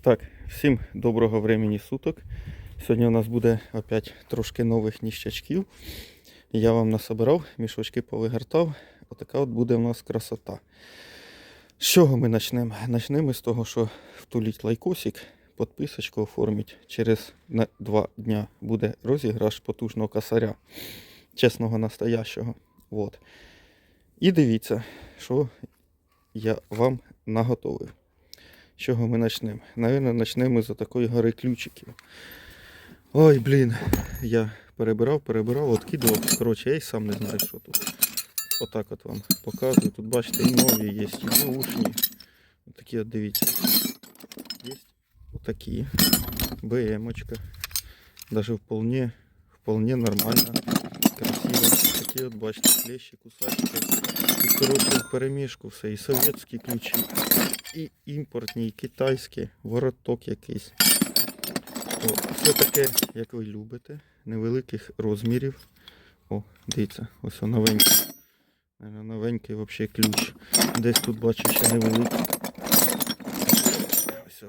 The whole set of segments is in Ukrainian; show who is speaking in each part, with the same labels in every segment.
Speaker 1: Так, всім доброго времени суток. Сьогодні у нас буде опять трошки нових ніщачків. Я вам насобирав, мішочки повигортав. Отака от буде у нас красота. З чого ми почнемо? Почнемо з того, що втуліть лайкосик, підписочку оформіть. Через два дня буде розіграш потужного косаря. Чесного настоящого. Вот. І дивіться, що я вам наготовив. Чого ми почнемо? Навірно, почнемо з такої гори ключиків. Ой, блін, я перебирав, перебирав, откидував. Коротше, я й сам не знаю, що тут. Отак от вам показую. Тут бачите, і нові є, і бушні. Такі от дивіться. Є отакі. БМочка. Даже вполне, вполне нормально. Красиво. Такі от бачите, клещі, кусачки. Тут, коротше, в перемішку все. І совєтські ключі, і імпортні, і китайські, вороток якийсь. О, все таке, як ви любите, невеликих розмірів. О, дивіться, ось новенький. Новенький взагалі ключ. Десь тут бачу ще невеликий. Ось.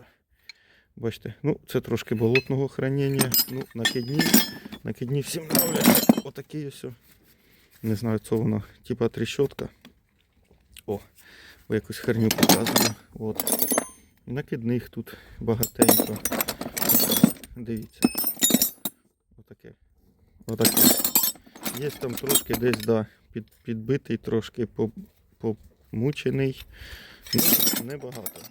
Speaker 1: Бачите, ну це трошки болотного хранення. Ну, накидні. Накидні всім нравляться. Отакий ось. Не знаю, це воно. Типа тріщотка. О, бо якусь херню показую. От. Накидних тут багатенько. Дивіться. Отаке. Отаке. Є там трошки десь, да, під, підбитий, трошки помучений. Ну, небагато.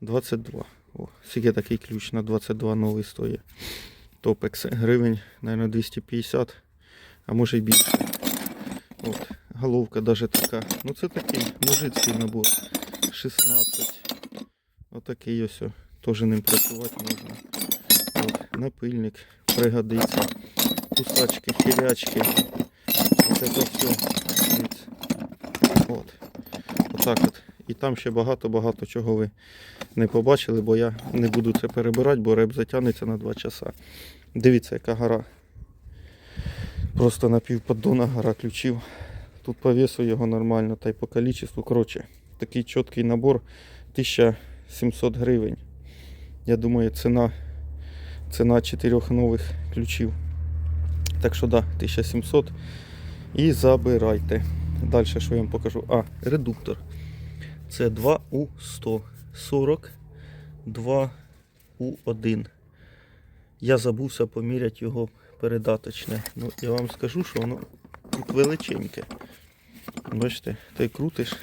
Speaker 1: 22. О, скільки такий ключ на 22 новий стоїть. Топекс гривень, мабуть, 250, а може й більше. От, головка даже така. Ну це такий мужицький набор. 16. Отакий ось. Теж ним працювати можна. От, напильник пригодиться. Кусачки, хірячки. Ось це все. От. Отак от. І там ще багато-багато чого ви не побачили, бо я не буду це перебирати, бо реп затягнеться на 2 часа. Дивіться, яка гора. Просто на півподдона гора ключів. Тут по весу його нормально, та й по кількості. Коротше, такий чіткий набор 1700 гривень. Я думаю, ціна, ціна 4 нових ключів. Так що да, 1700. І забирайте. Далі що я вам покажу? А, редуктор. Це 2 у 140, 2 у 1. Я забувся поміряти його передаточне. Ну, я вам скажу, що воно тут величеньке. Бачите, ти крутиш.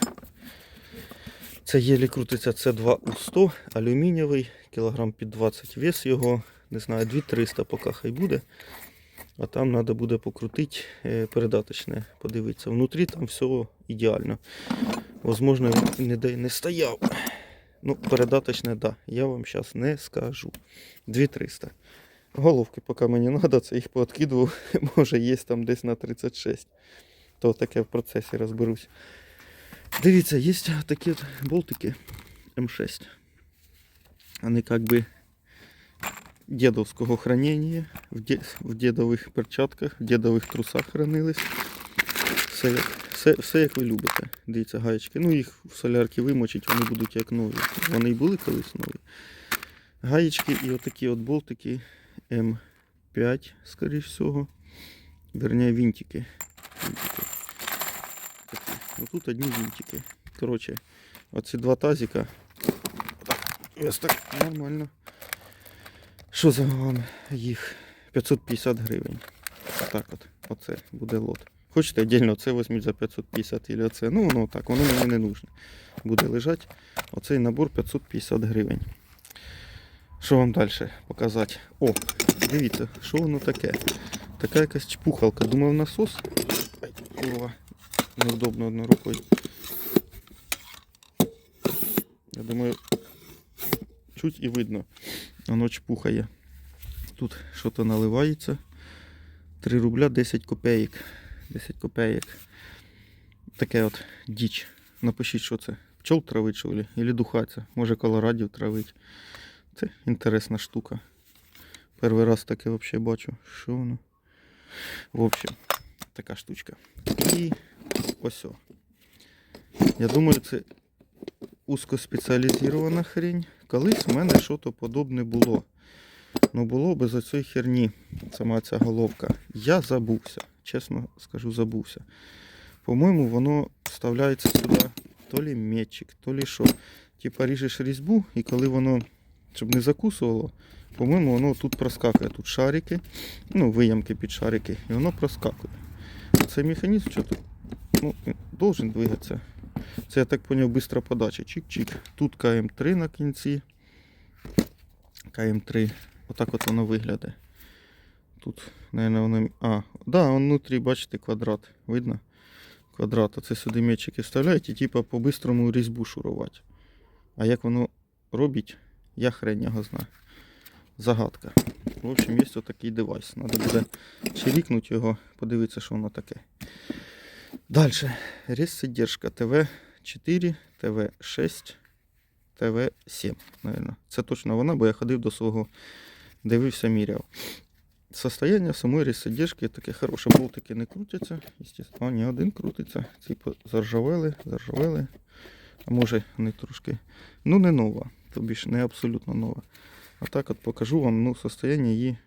Speaker 1: Це єлі крутиться, це 2 у 100, алюмінієвий, кілограм під 20 вес його, не знаю, 2300 поки хай буде. А там треба буде покрутити е, передаточне, подивитися. Внутрі там все ідеально. Возможно, ніде не стояв. Ну, передаточне, да. Я вам зараз не скажу. 2300. Головки, поки мені треба, це їх пооткидував. Може, є там десь на 36. То таке в процесі розберусь. Дивіться, є такі от болтики М6. Вони как бы дедовського хранения. В, де, в дедових перчатках, в дедових трусах хранились. Все, як- все, все як ви любите. Дивіться, гаєчки. Ну їх в солярки вимочить, вони будуть як нові. Вони і були колись нові. Гаєчки і отакі от болтики М5, скоріш всього. Вінтики. вінтики. Такі. Отут одні вінтики. Коротше, оці два тазика. Ось так нормально. Що за вам їх? 550 гривень. Так от. Оце буде лот. Хочете віддільно оце візьміть за 550 і оце. Ну воно так, воно мені не нужне. Буде лежати. Оцей набор 550 гривень. Що вам далі показати? О, дивіться, що воно таке. Така якась чпухалка. Думав насос. Ай, курва. Неудобно одною рукою. Я думаю, чуть і видно. Воно чпухає. Тут щось наливається. 3 рубля 10 копеїк. 10 копеїк. Таке от діч. Напишіть, що це. Пчол травить, що ли? Или духаться. Може колорадів травить. Це інтересна штука. Перший раз таке взагалі бачу. Що воно? В общем, така штучка. І ось. о. Я думаю, це узкоспеціалізована хрень. колись у мене щось подобне було. Ну було без оцієї херні, сама ця головка. Я забувся, чесно скажу, забувся. По-моєму, воно вставляється сюди то лі метчик, то лі що. Типа ріжеш різьбу, і коли воно, щоб не закусувало, по-моєму, воно тут проскакує. Тут шарики, ну, виямки під шарики, і воно проскакує. Цей механізм що тут ну, должен двигатися. Це я так поняв, бистра подача. Чик-чик. Тут КМ3 на кінці. КМ3. Отак от воно виглядає. Тут, наверное, воно. А, да, внутрі, бачите, квадрат. Видно? Квадрат. Оце сюди м'ячики вставляють і типа по-бистрому різьбу шурувати. А як воно робить, я хрень його знаю. Загадка. В общем, є отакий девайс. Треба буде чирікнути його, подивитися, що воно таке. Дальше. Резсодержка ТВ4, ТВ6, ТВ7, наверное. Це точно вона, бо я ходив до свого, дивився, міряв. Состояние самої резсодержки таке хороше. Болтики не крутяться. А, ні, один крутиться. Ці заржавели, заржавели. А може вони трошки. Ну, не нова. Тобі ж не абсолютно нова. А так от покажу вам, ну, состояние її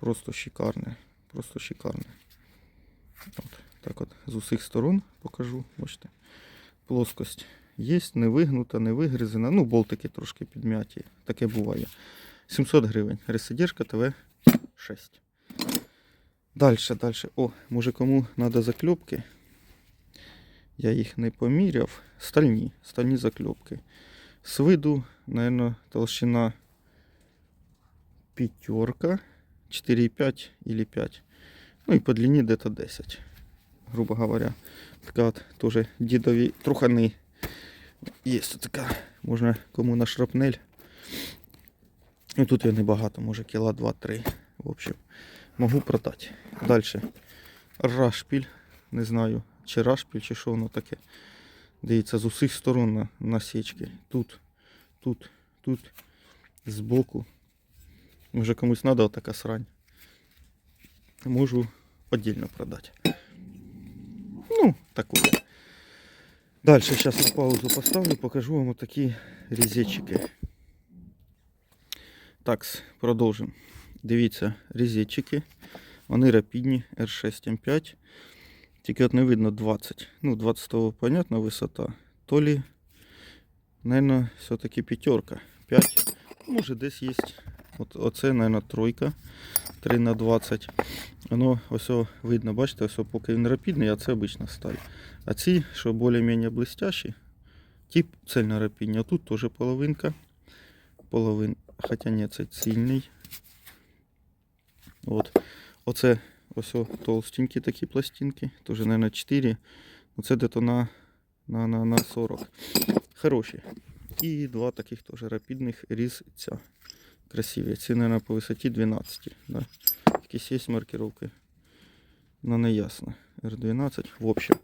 Speaker 1: просто шикарне. Просто шикарне. От, так от з усіх сторон покажу. Бачите. Плоскость є, не вигнута, не вигризена. Ну, болтики трошки підм'яті. Таке буває. 700 гривень. Ресидержка ТВ 6. Дальше, дальше. О, може кому треба закльопки. Я їх не поміряв. Стальні, стальні закльопки. З виду, наверное, толщина пятерка, 4,5 или 5. Ну и по длине где-то 10, грубо говоря. Така от тоже дідові трухани. Є така, можна кому на шрапнель. Ну тут я небагато, може кіла 2-3. В общем, можу продати. Дальше. Рашпіль. Не знаю, чи рашпіль, чи що воно таке. Дивіться, з усіх сторон на насічки. Тут, тут, тут, збоку. Може комусь треба така срань. Можу отдельно продати. Ну, таку. Далі, зараз на паузу поставлю, покажу вам такі різетчики. Так, продовжимо. Дивіться, різетчики. Вони рапідні, R6M5. Тільки от не видно 20. Ну, 20 того, понятно, висота. То лі, наверное, все-таки п'ятерка. 5. Може десь є. От, оце, наверное, тройка. 3 на 20. Воно ось видно, бачите, ось поки він рапідний, а це обична сталь. А ці, що більш-менш блестящі, тип цельно рапідні. А тут теж половинка. Половин, хоча ні, це цільний. От. Оце ось толстенькі такі пластинки. Теж, мабуть, 4. Оце десь на, на, на, на 40. Хороші. І два таких теж рапідних різця. Красиві. Ці, мабуть, по висоті 12. Да? Якісь є маркировки. Ну, не ясно. R12. В общем.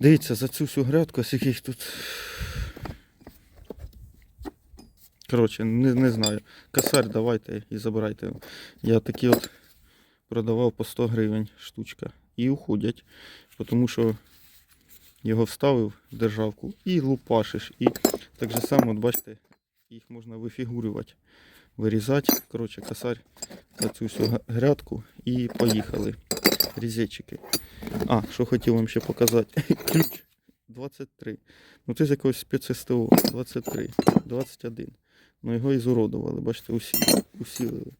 Speaker 1: Дивіться, за цю всю грядку, скільки їх тут. Коротше, не, не знаю. Косарь давайте і забирайте. Я такі от продавав по 100 гривень штучка. І уходять. Тому що його вставив в державку і лупашиш. І так же само, от бачите, їх можна вифігурювати, вирізати. Коротше, косарь на цю всю грядку і поїхали. Різетчики. А, що хотів вам ще показати. Ключ 23. Ну це з якогось спецСТО. 23, 21. Ну його і зуродували, бачите, усі, усілили.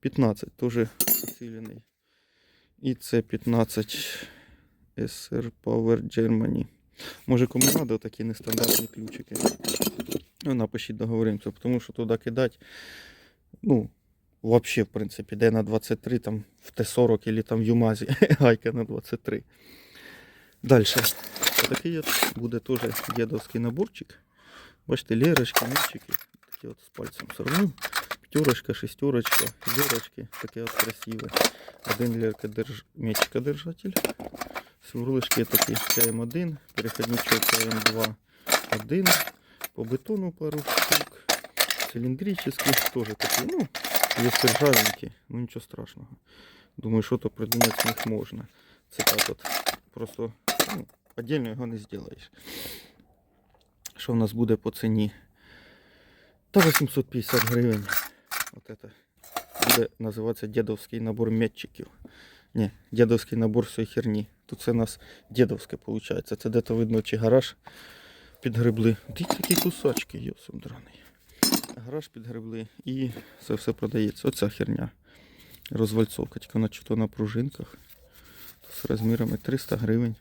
Speaker 1: 15, теж усилений. І це 15 SR Power Germany. Може кому треба такі нестандартні ключики. Ну, напишіть, договоримося, тому що туди кидати, ну, взагалі, в принципі, де на 23, там в Т-40 або там в Юмазі гайка на 23. Далі. Такий от буде теж дідовський наборчик. Бачите, лерочки, мільчики. Такі от з пальцем сорву. П'ятерочка, шестерочка, лерочки. Таке от красиве. Один лерка держ... мечка держатель. Сверлишки такі КМ1, переходничок КМ2 1. По бетону пару штук. Цилиндрический тоже такие, ну, есть ржавенький, ну ничего страшного. Думаю, що то придумати з них можна. Це так от. Просто ну, отдельно його не зробиш. Що в нас буде по ціні? Та 850 гривень. От это буде називатися дедовський набор метчиків. Ні, дедовський набор всієї херні. Тут це у нас дедовське виходить. Це де-то видно, чи гараж підгребли. Ті такі кусачки, йосом драний. Гараж підгребли і це все продається. Оця херня. Розвальцовка, тільки вона чого на пружинках. З розмірами 300 гривень.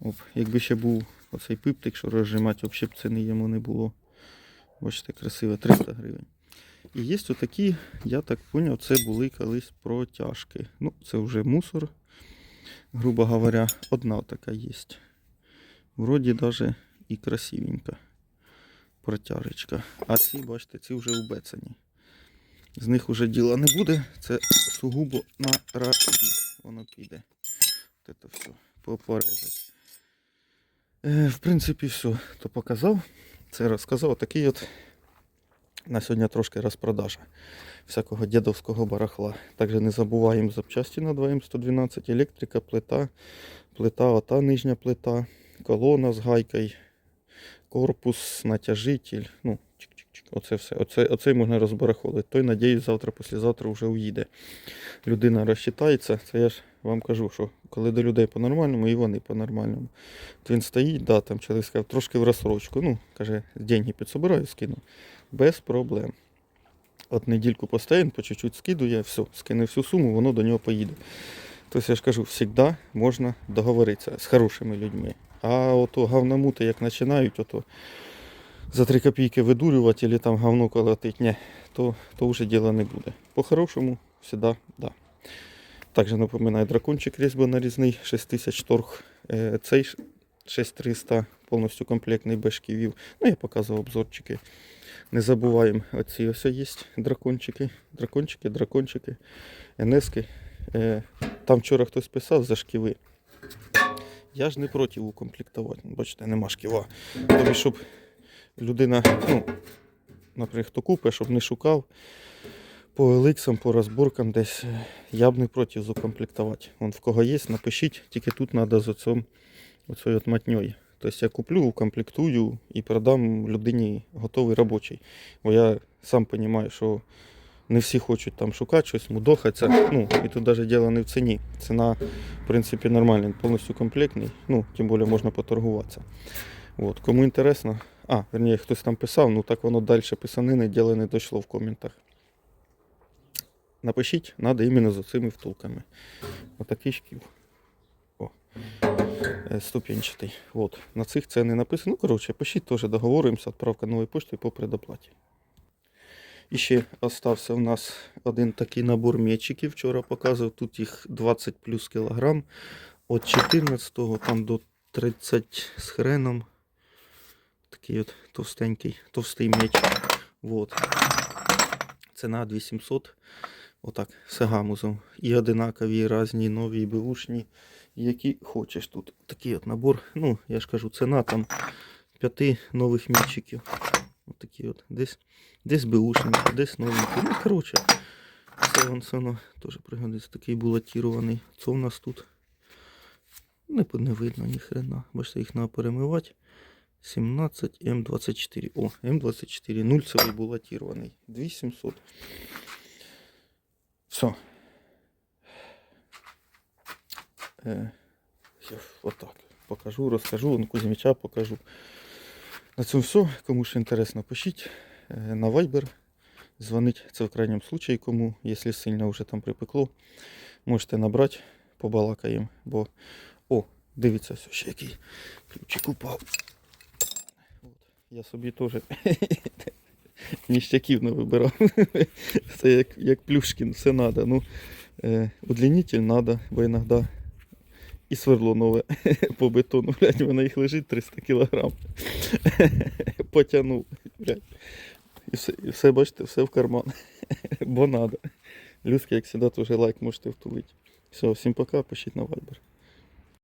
Speaker 1: Оп. Якби ще був оцей пиптик, що розжимати, взагалі б ціни йому не було. Бачите, красиво, 300 гривень. І є отакі, я так зрозумів, це були колись протяжки. Ну, це вже мусор, грубо говоря, одна така є. Вроді даже і красивенька протяжечка. А ці, бачите, ці вже убецані. З них вже діла не буде. Це сугубо на розбіг. Воно піде. Це все попорезати. Е, в принципі, все. То показав. Це розказав. Такий от на сьогодні трошки розпродажа всякого дідовського барахла. Також не забуваємо запчасті на 2М112, електрика, плита, плита, ота нижня плита, колона з гайкою, корпус, натяжитель. Ну, чик-чик-чик. Оце все. Оце, оцей можна розбарахолити. Той, надіюсь, завтра, післязавтра вже уїде. Людина розчитається. Це я ж вам кажу, що коли до людей по-нормальному, і вони по-нормальному. От він стоїть, да, там чоловік сказав, трошки в розсрочку. Ну, каже, деньги підсобираю, скину. Без проблем. От недільку постоїть, по чуть-чуть скидує, все, скине всю суму, воно до нього поїде. Тобто я ж кажу, завжди можна договоритися з хорошими людьми. А ото говномути, як починають, ото за 3 копійки видурювати або там говно колотить, ні, то, то вже діла не буде. По-хорошому, завжди, да. Також напоминаю, дракончик різьбо нарізний, 6000 торг. Е, Цей 6300 повністю комплектний без шківів. Ну, я показував обзорчики. Не забуваємо, оці ось є дракончики, дракончики, дракончики, енески. Е, Там вчора хтось писав за шківи. Я ж не проти укомплектувати. Бачите, нема шківа. Тобто, щоб людина, ну, наприклад, хто купить, щоб не шукав по еликсам, по розборкам десь. е, Я б не проти укомплектувати. Вон в кого є, напишіть, тільки тут треба з оцим, оцею матньою. Тобто я куплю, укомплектую і продам людині готовий робочий. Бо я сам розумію, що не всі хочуть там шукати щось, мудохатися. Ну, і тут навіть діло не в ціні. Ціна, в принципі, нормальна, повністю комплектний. Ну, тим більше можна поторгуватися. От, кому інтересно, а, верніше, хтось там писав, ну так воно далі писанини, діло не дійшло в коментах. Напишіть, треба іменно за цими втулками. Отакий шків. О. Е, Ступенчатий. От. На цих це не написано. Ну, коротше, пишіть теж договоримося, відправка нової пошти по предоплаті. І ще остався у нас один такий набор м'ячиків. Вчора показував. Тут їх 20 плюс кілограм. От 14 там до 30 з хреном. Такий от товстенький, товстий м'яч. Вот. Ціна 2700. Отак, з гамузом. І одинакові, і різні, нові, і беушні, які хочеш тут. Такий от набор. Ну, я ж кажу, ціна там п'яти нових м'ячиків. От такі от. Десь, десь беушні, десь новенькі. Ну, коротше, це вон воно теж пригодиться. Такий булатірований. Це у нас тут. Не, не видно ні хрена. Бачите, їх треба перемивати. 17 М24. О, М24. Нульцевий булатірований. 2700. Все. Е, я отак покажу, розкажу, Кузьміча покажу. На цьому все. Кому ще інтересно, пишіть на Viber. Дзвонить це в крайньому случаї, кому, якщо сильно вже там припекло, можете набрати, побалакаємо. Бо, о, дивіться, ось ще який ключик упав. От. Я собі теж ніщаків не вибирав. Це як, як Плюшкін, все треба. Ну, е, удлінитель треба, бо іноді і сверло нове по бетону. Блядь, в мене їх лежить 300 кілограм. Потягнув. Блядь. І все, і все, бачите, все в карман. Бо надо. Людський, як завжди, теж лайк можете втулити. Все, всім пока, пишіть на Viber.